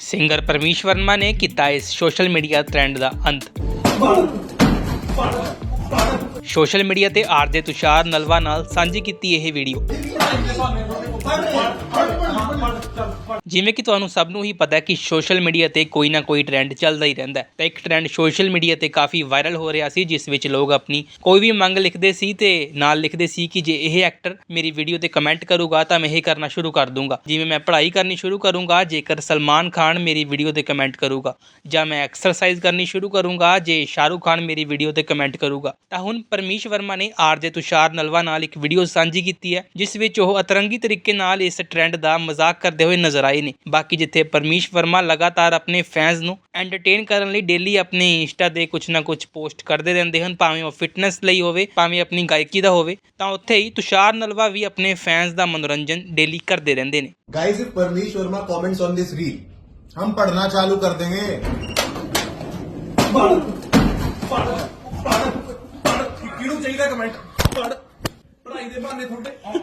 Singer Parmish Verma ਨੇ ਕੀਤਾ ਇਸ ਸੋਸ਼ਲ ਮੀਡੀਆ ਟ੍ਰੈਂਡ ਦਾ ਅੰਤ। ਸੋਸ਼ਲ ਮੀਡੀਆ ਤੇ ਆਰਜੇ ਤੁਸ਼ਾਰ ਨਲਵਾ ਨਾਲ ਸਾਂਝੀ ਕੀਤੀ ਇਹ ਵੀਡੀਓ ਜਿਵੇਂ ਕਿ ਤੁਹਾਨੂੰ ਸਭ ਨੂੰ ਹੀ ਪਤਾ ਹੈ ਕਿ ਸੋਸ਼ਲ ਮੀਡੀਆ ਤੇ ਕੋਈ ਨਾ ਕੋਈ ਟ੍ਰੈਂਡ ਚੱਲਦਾ ਹੀ ਰਹਿੰਦਾ ਹੈ। ਤਾਂ ਇੱਕ ਟ੍ਰੈਂਡ ਸੋਸ਼ਲ ਮੀਡੀਆ ਤੇ ਕਾਫੀ ਵਾਇਰਲ ਹੋ ਰਿਹਾ ਸੀ, ਜਿਸ ਵਿੱਚ ਲੋਕ ਆਪਣੀ ਕੋਈ ਵੀ ਮੰਗ ਲਿਖਦੇ ਸੀ ਤੇ ਨਾਲ ਲਿਖਦੇ ਸੀ ਕਿ ਜੇ ਇਹ ਐਕਟਰ ਮੇਰੀ ਵੀਡੀਓ ਤੇ ਕਮੈਂਟ ਕਰੂਗਾ ਤਾਂ ਮੈਂ ਇਹ ਕਰਨਾ ਸ਼ੁਰੂ ਕਰ ਦੂੰਗਾ। ਜਿਵੇਂ ਮੈਂ ਪੜ੍ਹਾਈ ਕਰਨੀ ਸ਼ੁਰੂ ਕਰੂੰਗਾ, ਜੇਕਰ ਸਲਮਾਨ ਖਾਨ ਮੇਰੀ ਵੀਡੀਓ ਤੇ ਕਮੈਂਟ ਕਰੂਗਾ, ਜਾਂ ਮੈਂ ਐਕਸਰਸਾਈਜ਼ ਕਰਨੀ ਸ਼ੁਰੂ ਕਰੂੰਗਾ, ਜੇ ਸ਼ਾਹਰੁਖ ਖਾਨ ਮੇਰੀ ਵੀਡੀਓ ਤੇ ਕਮੈਂਟ ਕਰੂਗਾ, ਤਾਂ ਹੁਣ ਪਰਮੀਸ਼ ਵਰਮਾ ਨੇ ਆਰਜੇ ਤੁਸ਼ਾਰ ਨਲਵਾ ਨਾਲ ਇੱਕ ਵੀਡੀਓ ਸਾਂਝੀ ਕੀਤੀ ਹੈ, ਜਿਸ ਵਿੱਚ ਉਹ ਅਤਰੰਗੀ ਤਰੀਕੇ ਨਾਲ ਇਸ ਟ੍ਰੈਂਡ ਦਾ ਮਜ਼ਾਕ ਕਰਦੇ ਹੋਏ ਨਜ਼ਰ ਆਏ ਨੇ ਬਾਕੀ ਜਿੱਥੇ ਪਰਮੀਸ਼ ਵਰਮਾ ਲਗਾਤਾਰ ਆਪਣੇ ਫੈਨਸ ਨੂੰ ਐਂਟਰਟੇਨ ਕਰਨ ਲਈ ਡੇਲੀ ਆਪਣੇ ਇੰਸਟਾ ਤੇ ਕੁਝ ਨਾ ਕੁਝ ਪੋਸਟ ਕਰਦੇ ਰਹਿੰਦੇ ਹਨ ਭਾਵੇਂ ਉਹ ਫਿਟਨੈਸ ਲਈ ਹੋਵੇ ਭਾਵੇਂ ਆਪਣੀ ਗਾਇਕੀ ਦਾ ਹੋਵੇ ਤਾਂ ਉੱਥੇ ਹੀ ਤੁਸ਼ਾਰ ਨਲਵਾ ਵੀ ਆਪਣੇ ਫੈਨਸ ਦਾ ਮਨੋਰੰਜਨ ਡੇਲੀ ਕਰਦੇ ਰਹਿੰਦੇ ਨੇ guys if Parmish Verma comments on this reel हम पढ़ना चालू कर देंगे ਪੜ ਪੜ ਪੜ ਪੜ ਕਿਹਨੂੰ ਚਾਹੀਦਾ ਕਮੈਂਟ ਪੜ ਪੜਾਈ ਦੇ ਬਹਾਨੇ ਤੁਹਾਡੇ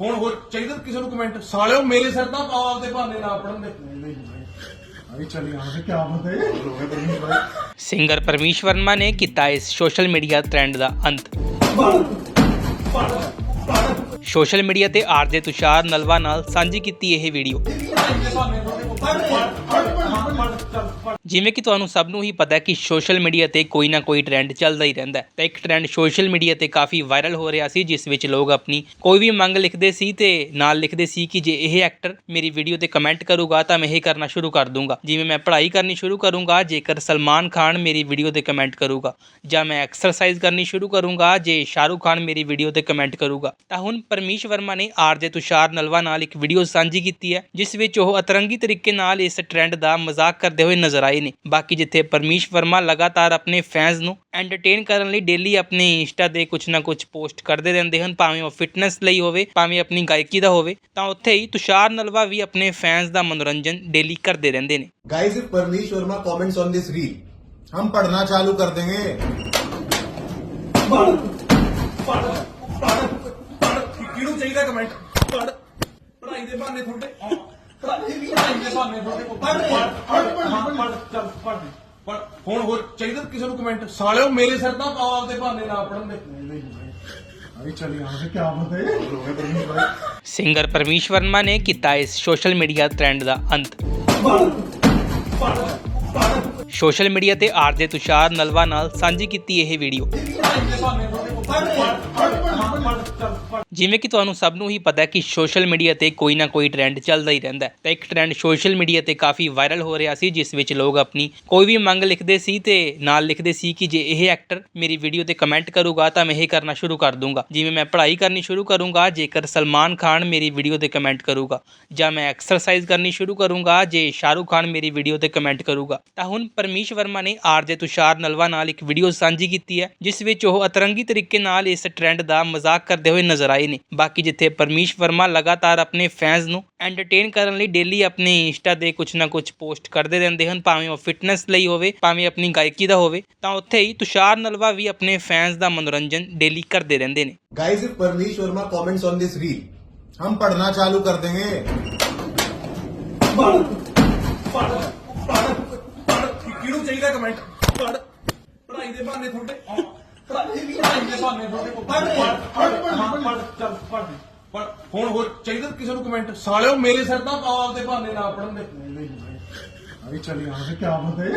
ਹੁਣ ਹੋਰ ਚਾਹੀਦਾ ਕਿਸੇ ਨੂੰ ਕਮੈਂਟ ਸਾਲਿਓ ਮੇਰੇ ਸਿਰ ਦਾ ਪਾਓ ਆਪਦੇ ਬਹਾਨੇ ਨਾ ਪੜਨ ਦੇ। ਸਿੰਗਰ ਪਰਮੇਸ਼ ਵਰਮਾ ਨੇ ਕੀਤਾ ਇਸ ਸੋਸ਼ਲ ਮੀਡੀਆ ਟ੍ਰੈਂਡ ਦਾ ਅੰਤ। ਸੋਸ਼ਲ ਮੀਡੀਆ ਤੇ ਆਰਜੇ ਤੁਸ਼ਾਰ ਨਲਵਾ ਨਾਲ ਸਾਂਝੀ ਕੀਤੀ ਇਹ ਵੀਡੀਓ। ਜਿਵੇਂ ਕਿ ਤੁਹਾਨੂੰ ਸਭ ਨੂੰ ਹੀ ਪਤਾ ਹੈ ਕਿ ਸੋਸ਼ਲ ਮੀਡੀਆ ਤੇ ਕੋਈ ਨਾ ਕੋਈ ਟ੍ਰੈਂਡ ਚੱਲਦਾ ਹੀ ਰਹਿੰਦਾ ਹੈ। ਤਾਂ ਇੱਕ ਟ੍ਰੈਂਡ ਸੋਸ਼ਲ ਮੀਡੀਆ ਤੇ ਕਾਫੀ ਵਾਇਰਲ ਹੋ ਰਿਹਾ ਸੀ, ਜਿਸ ਵਿੱਚ ਲੋਕ ਆਪਣੀ ਕੋਈ ਵੀ ਮੰਗ ਲਿਖਦੇ ਸੀ ਤੇ ਨਾਲ ਲਿਖਦੇ ਸੀ ਕਿ ਜੇ ਇਹ ਐਕਟਰ ਮੇਰੀ ਵੀਡੀਓ ਤੇ ਕਮੈਂਟ ਕਰੂਗਾ ਤਾਂ ਮੈਂ ਇਹ ਕਰਨਾ ਸ਼ੁਰੂ ਕਰ ਦੂੰਗਾ। ਜਿਵੇਂ ਮੈਂ ਪੜ੍ਹਾਈ ਕਰਨੀ ਸ਼ੁਰੂ ਕਰੂੰਗਾ, ਜੇਕਰ ਸਲਮਾਨ ਖਾਨ ਮੇਰੀ ਵੀਡੀਓ ਤੇ ਕਮੈਂਟ ਕਰੂਗਾ ਜਾਂ ਮੈਂ ਐਕਸਰਸਾਈਜ਼ ਕਰਨੀ ਸ਼ੁਰੂ ਕਰੂੰਗਾ, ਜੇ ਸ਼ਾਹਰੁਖ ਖਾਨ ਮੇਰੀ ਵੀਡੀਓ ਤੇ ਕਮੈਂਟ ਕਰੂਗਾ, ਤਾਂ ਹੁਣ ਪਰਮੀਸ਼ ਵਰਮਾ ਨੇ ਆਰਜੇ ਤੁਸ਼ਾਰ ਨਲਵਾ ਨਾਲ ਇੱਕ ਵੀਡੀਓ ਸਾਂਝੀ ਕੀਤੀ ਹੈ ਜਿਸ ਵਿੱਚ ਉਹ ਅਤਰੰਗੀ ਤਰੀਕੇ ਨਾਲ ਇਸ ਟ੍ਰੈਂਡ ਦਾ ਮਜ਼ਾਕ ਕਰਦੇ ਹੋਏ ਨਜ਼ਰ ਆਏ ਨੇ ਬਾਕੀ ਜਿੱਥੇ ਪਰਮੀਸ਼ ਵਰਮਾ ਲਗਾਤਾਰ ਆਪਣੇ ਫੈਨਸ ਨੂੰ ਐਂਟਰਟੇਨ ਕਰਨ ਲਈ ਡੇਲੀ ਆਪਣੇ ਇੰਸਟਾ ਤੇ ਕੁਝ ਨਾ ਕੁਝ ਪੋਸਟ ਕਰਦੇ ਰਹਿੰਦੇ ਹਨ ਭਾਵੇਂ ਉਹ ਫਿਟਨੈਸ ਲਈ ਹੋਵੇ ਭਾਵੇਂ ਆਪਣੀ ਗਾਇਕੀ ਦਾ ਹੋਵੇ ਤਾਂ ਉੱਥੇ ਹੀ ਤੁਸ਼ਾਰ ਨਲਵਾ ਵੀ ਆਪਣੇ ਫੈਨਸ ਦਾ ਮਨੋਰੰਜਨ ਡੇਲੀ ਕਰਦੇ ਰਹਿੰਦੇ ਨੇ guys if Parmish Verma comments on this reel हम पढ़ना चालू कर देंगे ਪੜ ਪੜ ਪੜ ਪੜ ਕਿਹਨੂੰ ਚਾਹੀਦਾ ਕਮੈਂਟ ਪੜ ਪੜਾਈ ਦੇ ਬਹਾਨੇ ਤੁਹਾਡੇ ਪੜਾਈ ਵੀ ਪੜਾਈ ਦੇ ਬਹਾਨੇ ਤੁਹਾਡੇ ਕੋਲ ਪੜ ਪੜ ਪੜ ਚੱਲ ਪੜ ਪੜ ਹੁਣ ਹੋਰ ਚਾਹੀਦਾ ਕਿਸੇ ਨੂੰ ਕਮੈਂਟ ਸਾਲਿਓ ਮੇਰੇ ਸਿਰ ਤਾਂ ਪਾਓ ਆਪਦੇ ਬਹਾਨੇ ਨਾ ਪੜਨ ਦੇ अभी चल यहाँ से क्या बताए लोगे परमीश भाई ਸਿੰਗਰ ਪਰਮੀਸ਼ ਵਰਮਾ ਨੇ ਕੀਤਾ ਇਸ ਸੋਸ਼ਲ ਮੀਡੀਆ ਟ੍ਰੈਂਡ ਦਾ ਅੰਤ ਪੜ ਪੜ ਪੜ ਸੋਸ਼ਲ ਮੀਡੀਆ ਤੇ ਆਰਜੇ ਤੁਸ਼ਾਰ ਨਲਵਾ ਨਾਲ ਸਾਂਝੀ ਕੀਤੀ ਇਹ ਵੀਡੀਓ ਪੜਾਈ ਦੇ ਬਹਾਨੇ ਤੁਹਾਡੇ ਕੋਲ ਪੜ ਪੜ ਪੜ ਚੱਲ ਪੜ ਜਿਵੇਂ ਕਿ ਤੁਹਾਨੂੰ ਸਭ ਨੂੰ ਹੀ ਪਤਾ ਹੈ ਕਿ ਸੋਸ਼ਲ ਮੀਡੀਆ ਤੇ ਕੋਈ ਨਾ ਕੋਈ ਟ੍ਰੈਂਡ ਚੱਲਦਾ ਹੀ ਰਹਿੰਦਾ ਹੈ। ਤਾਂ ਇੱਕ ਟ੍ਰੈਂਡ ਸੋਸ਼ਲ ਮੀਡੀਆ ਤੇ ਕਾਫੀ ਵਾਇਰਲ ਹੋ ਰਿਹਾ ਸੀ, ਜਿਸ ਵਿੱਚ ਲੋਕ ਆਪਣੀ ਕੋਈ ਵੀ ਮੰਗ ਲਿਖਦੇ ਸੀ ਤੇ ਨਾਲ ਲਿਖਦੇ ਸੀ ਕਿ ਜੇ ਇਹ ਐਕਟਰ ਮੇਰੀ ਵੀਡੀਓ ਤੇ ਕਮੈਂਟ ਕਰੂਗਾ ਤਾਂ ਮੈਂ ਇਹ ਕਰਨਾ ਸ਼ੁਰੂ ਕਰ ਦੂੰਗਾ। ਜਿਵੇਂ ਮੈਂ ਪੜ੍ਹਾਈ ਕਰਨੀ ਸ਼ੁਰੂ ਕਰੂੰਗਾ, ਜੇਕਰ ਸਲਮਾਨ ਖਾਨ ਮੇਰੀ ਵੀਡੀਓ ਤੇ ਕਮੈਂਟ ਕਰੂਗਾ ਜਾਂ ਮੈਂ ਐਕਸਰਸਾਈਜ਼ ਕਰਨੀ ਸ਼ੁਰੂ ਕਰੂੰਗਾ, ਜੇ ਸ਼ਾਹਰੁਖ ਖਾਨ ਮੇਰੀ ਵੀਡੀਓ ਤੇ ਕਮੈਂਟ ਕਰੂਗਾ। ਤਾਂ ਹੁਣ ਪਰਮੀਸ਼ ਵਰਮਾ ਨੇ ਆਰਜੇ ਤੁਸ਼ਾਰ ਨਲਵਾ ਨਾਲ ਇੱਕ ਵੀਡੀਓ ਸਾਂਝੀ ਕੀਤੀ ਹੈ, ਜਿਸ ਵਿੱਚ ਉਹ ਅਤਰੰਗੀ ਤਰੀਕੇ ਨਾਲ ਇਸ ਟ੍ਰੈਂਡ ਦਾ ਮਜ਼ਾਕ ਕਰਦੇ ਹੋਏ ਨਜ਼ਰ ਆਏ ਨੇ ਬਾਕੀ ਜਿੱਥੇ ਪਰਮੀਸ਼ ਵਰਮਾ ਲਗਾਤਾਰ ਆਪਣੇ ਫੈਨਸ ਨੂੰ ਐਂਟਰਟੇਨ ਕਰਨ ਲਈ ਡੇਲੀ ਆਪਣੇ ਇੰਸਟਾ ਤੇ ਕੁਝ ਨਾ ਕੁਝ ਪੋਸਟ ਕਰਦੇ ਰਹਿੰਦੇ ਹਨ ਭਾਵੇਂ ਉਹ ਫਿਟਨੈਸ ਲਈ ਹੋਵੇ ਭਾਵੇਂ ਆਪਣੀ ਗਾਇਕੀ ਦਾ ਹੋਵੇ ਤਾਂ ਉੱਥੇ ਹੀ ਤੁਸ਼ਾਰ ਨਲਵਾ ਵੀ ਆਪਣੇ ਫੈਨਸ ਦਾ ਮਨੋਰੰਜਨ ਡੇਲੀ ਕਰਦੇ ਰਹਿੰਦੇ ਨੇ guys if Parmish Verma comments on this reel हम पढ़ना चालू कर देंगे ਪੜ ਪੜ ਪੜ ਪੜ ਕਿਹਨੂੰ ਚਾਹੀਦਾ ਕਮੈਂਟ ਪੜ ਪੜਾਈ ਦੇ ਬਹਾਨੇ ਹੁਣ ਹੋਰ ਚਾਹੀਦਾ ਕਿਸੇ ਨੂੰ ਕਮੈਂਟ ਸਾਲਿਓ ਮੇਰੇ ਸਿਰ ਦਾ ਪਾਓ ਆਪਦੇ ਬਹਾਨੇ ਨਾ ਪੜਨ ਦੇ ਅਭੀ ਚਲੀ ਆਹ ਕੀ ਆਪ ਹੋਤੇ